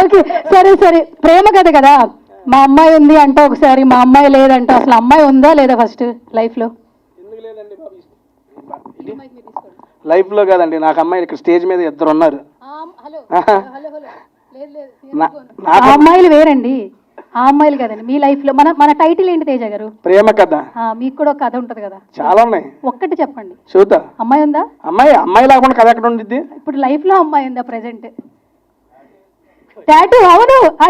Okay సరే సరే. ప్రేమ కథ కదా. మా అమ్మాయి ఉంది అంట ఒకసారి. మా అమ్మాయి లేదంట. అసలు అమ్మాయి ఉందా లేదా ఫస్ట్ లైఫ్లో లైఫ్లో కాదండి. నాకు అమ్మాయి ఇక్కడ స్టేజ్ మీద ఇద్దరు ఉన్నారు. నా- అమ్మాయిలు వేరండి. ఆ అమ్మాయిలు కదండి మీ లైఫ్లో. మన మన టైటిల్ ఏంటి తేజ గారు? ప్రేమ కథ. ఆ, మీకు కూడా ఒక కథ ఉంటది కదా? చాలా ఉన్నాయి. ఒక్కటి చెప్పండి. చూద్దా? అమ్మాయి ఉందా? అమ్మాయి అమ్మాయి లేకుండా కథ ఎక్కడ ఉండిద్ది? ఇప్పుడు లైఫ్లో అమ్మాయి ఉందా ప్రెసెంట్ టాటూ అవును. ఆ,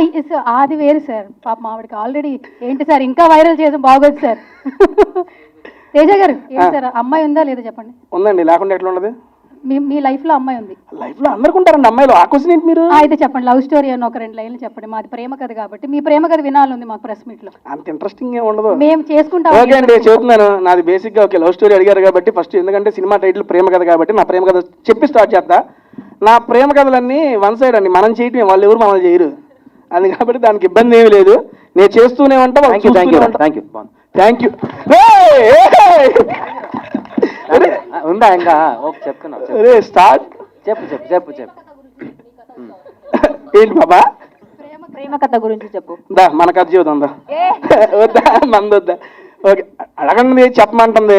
అది వేరు సార్. పాప ఆవిడకి ఆల్రెడీ ఏంటి సార్ ఇంకా వైరల్ చేసాం బాగోదు సార్. తేజ గారు ఏంటి సార్ అమ్మాయి ఉందా లేదా చెప్పండి? ఉందండి లేకుండా ఎట్లా ఉండదు? మీ మీ లైఫ్లో అమ్మాయి ఉంది. లైఫ్లో అందరికి ఉంటారండి అమ్మాయిలు. ఆ క్వశ్చన్ ఏంటి మీరు? అయితే చెప్పండి. లవ్ స్టోరీ అని ఒక రెండు లైన్లు చెప్పండి. మాది ప్రేమ కథ కాబట్టి. మీ ప్రేమ కథ వినాలని మాకు ప్రెస్ మీట్లో. అంత ఇంట్రెస్టింగ్ ఏం ఉండదు. మేము చేసుకుంటాం. ఓకే అండి చెబుతున్నాను నాది బేసిక్గా ఓకే లవ్ స్టోరీ అడిగారు కాబట్టి ఫస్ట్ ఎందుకంటే సినిమా టైటిల్ ప్రేమ కథ కాబట్టి నా ప్రేమ కథ చెప్పి స్టార్ట్ చేస్తా. నా ప్రేమ కథలన్నీ వన్ సైడ్ అండి. మనం చేయటమే వాళ్ళు ఎవరు మనల్ని చేయరు. అది కాబట్టి దానికి ఇబ్బంది ఏమీ లేదు. నేను చేస్తూనే ఉంటా చూస్తూనే ఉంటా. థ్యాంక్ యూ థ్యాంక్ యూ ఉందా ఇంకా? ఓకే చెప్తున్నా స్టార్ట్. చెప్పు చెప్పు చెప్పు చెప్పు. ఏంటి బాబా? ప్రేమ కథ గురించి చెప్పు. దా మన కథ జీవితం దా. వద్దా? మంది వద్దా ఓకే అడగండి చెప్పమంటుంది.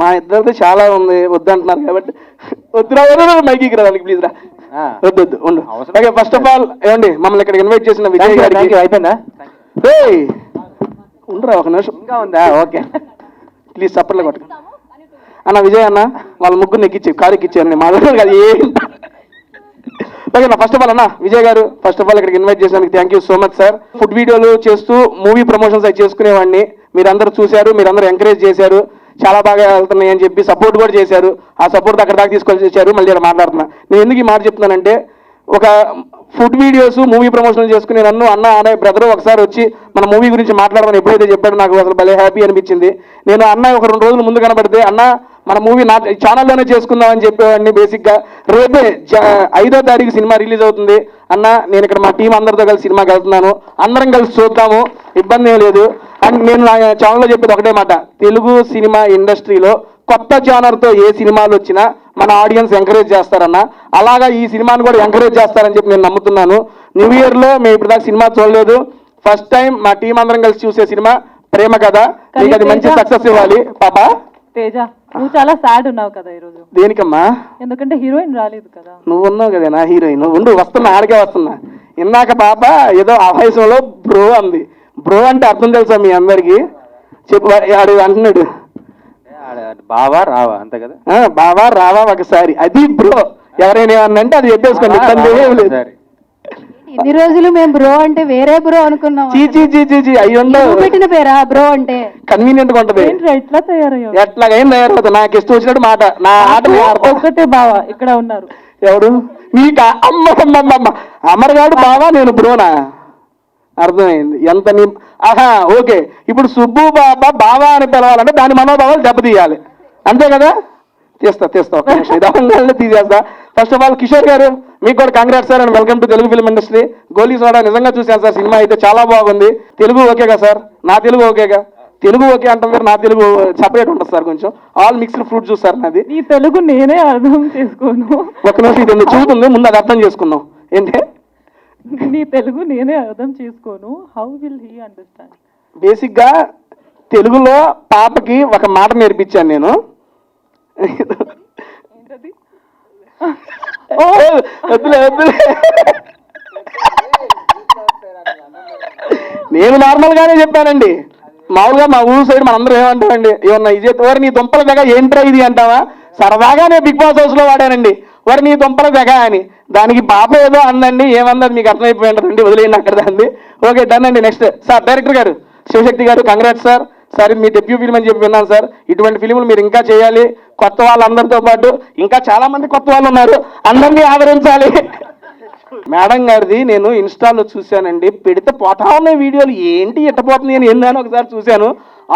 మా ఇద్దరిది చాలా ఉంది వద్దంటున్నారు కాబట్టి. వద్దురా వద్దు మైకి రా దానికి ప్లీజ్ రా. వద్దు వద్దు ఉండు. ఓకే ఫస్ట్ ఆఫ్ ఆల్ ఏమండి మమ్మల్ని ఇక్కడ ఇన్వైట్ చేసిన విజయ్ గారికి. యూ అయిపోయిందా? ఉండురా ఒక నిమిషం. ఇంకా ఉందా? ఓకే. ప్లీజ్ చప్పట్లు కొట్టు. అన్న విజయ్ అన్న వాళ్ళ ముగ్గురు ఎక్కిచ్చి కారు ఎక్కిచ్చారు మా దగ్గర కాదు ఏం ఓకే నా ఫస్ట్ ఆఫ్ ఆల్ అన్న Vijay garu first of all ఇక్కడికి ఇన్వైట్ చేసినందుకు thank you so much sir food వీడియోలు చేస్తూ మూవీ ప్రమోషన్స్ అవి చేసుకునేవాడిని. మీరందరూ చూశారు మీరందరూ ఎంకరేజ్ చేశారు. చాలా బాగా వెళ్తున్నాయి అని చెప్పి సపోర్ట్ కూడా చేశారు. ఆ సపోర్ట్ అక్కడ దాకా తీసుకొని చేశారు మళ్ళీ ఇలా మాట్లాడుతున్నా. నేను ఎందుకు ఈ మాట చెప్తున్నానంటే ఒక ఫుడ్ వీడియోస్ మూవీ ప్రమోషన్ చేసుకునే నన్ను అన్న అనే బ్రదర్ ఒకసారి వచ్చి మన మూవీ గురించి మాట్లాడమని ఎప్పుడైతే చెప్పాడో నాకు అసలు భలే హ్యాపీ అనిపించింది. నేను అన్న ఒక రెండు రోజులు ముందు కనబడితే అన్న మన మూవీ నా ఛానల్లోనే చేసుకుందాం అని చెప్పేవాడిని బేసిక్గా. రేపే ఐదో తారీఖు సినిమా రిలీజ్ అవుతుంది. అన్న నేను ఇక్కడ మా టీం అందరితో కలిసి సినిమాకి వెళ్తున్నాను. అందరం కలిసి చూద్దాము. ఇబ్బంది ఏం లేదు. అండ్ నేను నా ఛానల్లో చెప్పేది ఒకటే మాట. తెలుగు సినిమా ఇండస్ట్రీలో కొత్త తో ఏ సినిమాలు వచ్చినా మన ఆడియన్స్ ఎంకరేజ్ చేస్తారన్న. అలాగా ఈ సినిమాను కూడా ఎంకరేజ్ చేస్తారని చెప్పి నేను నమ్ముతున్నాను. న్యూ ఇయర్లో మేము ఇప్పుడు దాకా సినిమా చూడలేదు. ఫస్ట్ టైం మా టీం అందరం కలిసి చూసే సినిమా ప్రేమ కథ. మీకు అది మంచి సక్సెస్ ఇవ్వాలి. పాప? తేజ నువ్వు చాలా సాడ్ ఉన్నావు కదా ఈరోజు. దేనికమ్మా? ఎందుకంటే హీరోయిన్ రాలేదు కదా. నువ్వు ఉన్నావు కదా నా హీరోయిన్. ఉండు వస్తున్నా ఆడికే వస్తున్నా. ఇందాక పాప ఏదో ఆవేశంలో బ్రో అంది. బ్రో అంటే అర్థం తెలుసా మీ అందరికి? చెప్పు ఆడు అంటున్నాడు. బావా రావా అంతే కదా? ఆ, బావా రావా ఒకసారి. అది బ్రో. ఎవరైనా ఏమన్నా అంటే అది చెప్పేసుకోండి ఇబ్బంది ఏమీ లేదు సరే. ఇన్ని రోజులు మేము బ్రో అంటే వేరే బ్రో అనుకున్నాం చీ అయ్యి ఉండవు పెట్టిన పేరా బ్రో అంటే? కన్వీనియంట్గా ఉంటది. ఏంట్రా ఇట్లా తయారయ్యావు? ఎట్లాగైం తయారవుతుంది నాకు ఇష్టం వచ్చినట్టు మాట నా ఆట. ఒక్కటే బావా ఇక్కడ ఉన్నారు. ఎవడు? నీకు అమ్మ అమ్మ అమ్మ, అమ్మ. అమరగాడు బావా నేను బ్రోనా? అర్థమైంది. ఎంత నీ ఆహా ఓకే. ఇప్పుడు సుబ్బు బాబా బావా అని పిలవాలంటే దాని మనోభావాలు దెబ్బతీయాలి. అంతే కదా? తీస్తా తీస్తా ఒక నిమిషం. ఇది అవ్వగానే తీసేస్తా. First of all Kishore garu మీకు కూడా congrats sir and welcome to Telugu film industry goli soda నిజంగా చూశాను సార్ సినిమా అయితే చాలా బాగుంది. తెలుగు ఓకేగా సార్ నా తెలుగు ఓకేగా తెలుగు ఓకే అంటాం నా తెలుగు సపరేట్ ఉంటుంది సార్ కొంచెం. All mixed fruit juice sir నాది. నీ తెలుగు నేనే అర్థం చేసుకోను. ఒక నిమిషం ఇది చూస్తుంది ముందు అది అర్థం చేసుకుందాం. ఏంటి? నీ తెలుగు నేనే అర్థం చేసుకోను. హౌ విల్ హీ అండర్స్టాండ్ బేసిక్గా తెలుగులో పాపకి ఒక మాట నేర్పించాను నేను. ఏంటది? వద్దులే వద్దులే. నేను నార్మల్ గానే చెప్పానండి. మామూలుగా మా ఊరు సైడ్ మనందరం ఏమంటామండి ఏమన్నా ఇది వారి నీ దుంపల దగ్గర ఏంట్రా ఇది? అంటావా? సరదాగా నేను బిగ్ బాస్ హౌస్లో వాడానండి. వారి నీ దుంపల దగ్గ అని. దానికి పాప ఏదో అందండి ఏమందని మీకు అర్థమైపోయి ఉంటుందండి వదిలేయండి అక్కడ దాన్ని. ఓకే డన్ అండి next. Sir director garu Shivashakti garu congrats sir. Sir మీ డెబ్యూ ఫిల్మ్ అని చెప్పి విన్నాను సార్. ఇటువంటి ఫిలింలు మీరు ఇంకా చేయాలి. కొత్త వాళ్ళందరితో పాటు ఇంకా చాలా మంది కొత్త వాళ్ళు ఉన్నారు. అందరినీ ఆదరించాలి. మేడం గారిది నేను ఇన్స్టాలో చూశానండి. పెడితే పోతా ఉన్నాయి వీడియోలు. ఏంటి ఇట్టపోతుంది అని ఏందని ఒకసారి చూశాను.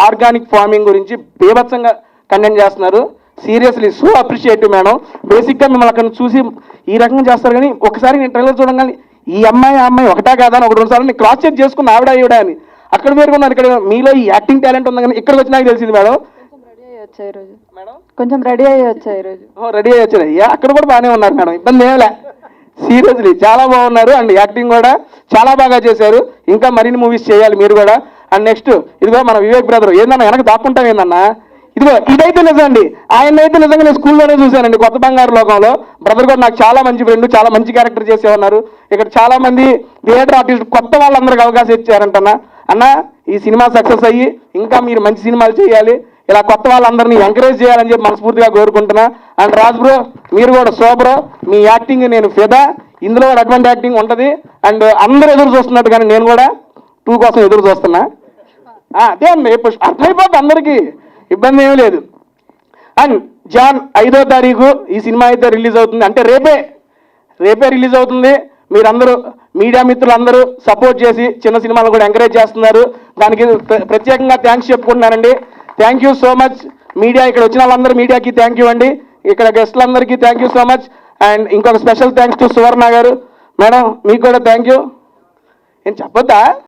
ఆర్గానిక్ ఫార్మింగ్ గురించి బీభత్సంగా కండెంట్ చేస్తున్నారు. Seriously so appreciative madam. బేసిక్గా మిమ్మల్ని అక్కడ చూసి ఈ రకంగా చేస్తారు కానీ ఒకసారి నేను ట్రైలర్ చూడగానే ఈ అమ్మాయి ఆ అమ్మాయి ఒకటా కాదా అని ఒక రెండు సార్లు నేను క్రాస్ చెక్ చేసుకున్న ఆవిడ ఈవిడ అని. అక్కడ వేరుకున్నారు. ఇక్కడ మీలో ఈ యాక్టింగ్ టాలెంట్ ఉంది కానీ ఇక్కడికి వచ్చినాక తెలిసింది మేడం. వచ్చా కొంచెం రెడీ అయ్యి వచ్చా ఈరోజు? రెడీ అయ్యి వచ్చారు అయ్యా అక్కడ కూడా బాగానే ఉన్నారు మేడం. ఇబ్బంది ఏం లే. సీరియస్లీ చాలా బాగున్నారు. అండ్ యాక్టింగ్ కూడా చాలా బాగా చేశారు. ఇంకా మరిన్ని మూవీస్ చేయాలి మీరు కూడా. అండ్ నెక్స్ట్ ఇదిగో మన వివేక్ బ్రదర్ ఏందన్నా వెనక దాక్కుంటాం ఏందన్నా? ఇదిగో ఇదైతే నిజం అండి. ఆయన అయితే నిజంగా నేను స్కూల్లోనే చూశానండి కొత్త బంగారు లోకంలో. బ్రదర్ కూడా నాకు చాలా మంచి ఫ్రెండ్ చాలా మంచి క్యారెక్టర్ చేసే ఉన్నారు. ఇక్కడ చాలా మంది థియేటర్ ఆర్టిస్ట్ కొత్త వాళ్ళందరికీ అవకాశం ఇచ్చారంటన్నా. అన్న ఈ సినిమా సక్సెస్ అయ్యి ఇంకా మీరు మంచి సినిమాలు చేయాలి. ఇలా కొత్త వాళ్ళందరినీ ఎంకరేజ్ చేయాలని చెప్పి మనస్ఫూర్తిగా కోరుకుంటున్నా. అండ్ రాజ్ బ్రో మీరు కూడా సూపర్ మీ యాక్టింగ్ నేను ఫిదా. ఇందులో కూడా అటువంటి యాక్టింగ్ ఉంటుంది. అండ్ అందరూ ఎదురు చూస్తున్నట్టు కానీ నేను కూడా టూ కోసం ఎదురు చూస్తున్నా. అదే అండి ఇప్పుడు అర్థమైపోద్ది అందరికీ. ఇబ్బంది ఏమీ లేదు. అండ్ జాన్ ఐదో తారీఖు ఈ సినిమా అయితే రిలీజ్ అవుతుంది. అంటే రేపే రేపే రిలీజ్ అవుతుంది. మీరందరూ మీడియా మిత్రులందరూ సపోర్ట్ చేసి చిన్న సినిమాలు కూడా ఎంకరేజ్ చేస్తున్నారు. దానికి ప్ర- ప్రత్యేకంగా thanks చెప్పుకుంటున్నానండి. Thank you so much media ఇక్కడ వచ్చిన వాళ్ళందరూ మీడియాకి థ్యాంక్ యూ అండి. ఇక్కడ గెస్ట్లందరికీ thank you so much and ఇంకొక special thanks to Suvarna garu. Madam మీకు కూడా థ్యాంక్ యూ ఏం చెప్పొద్దా?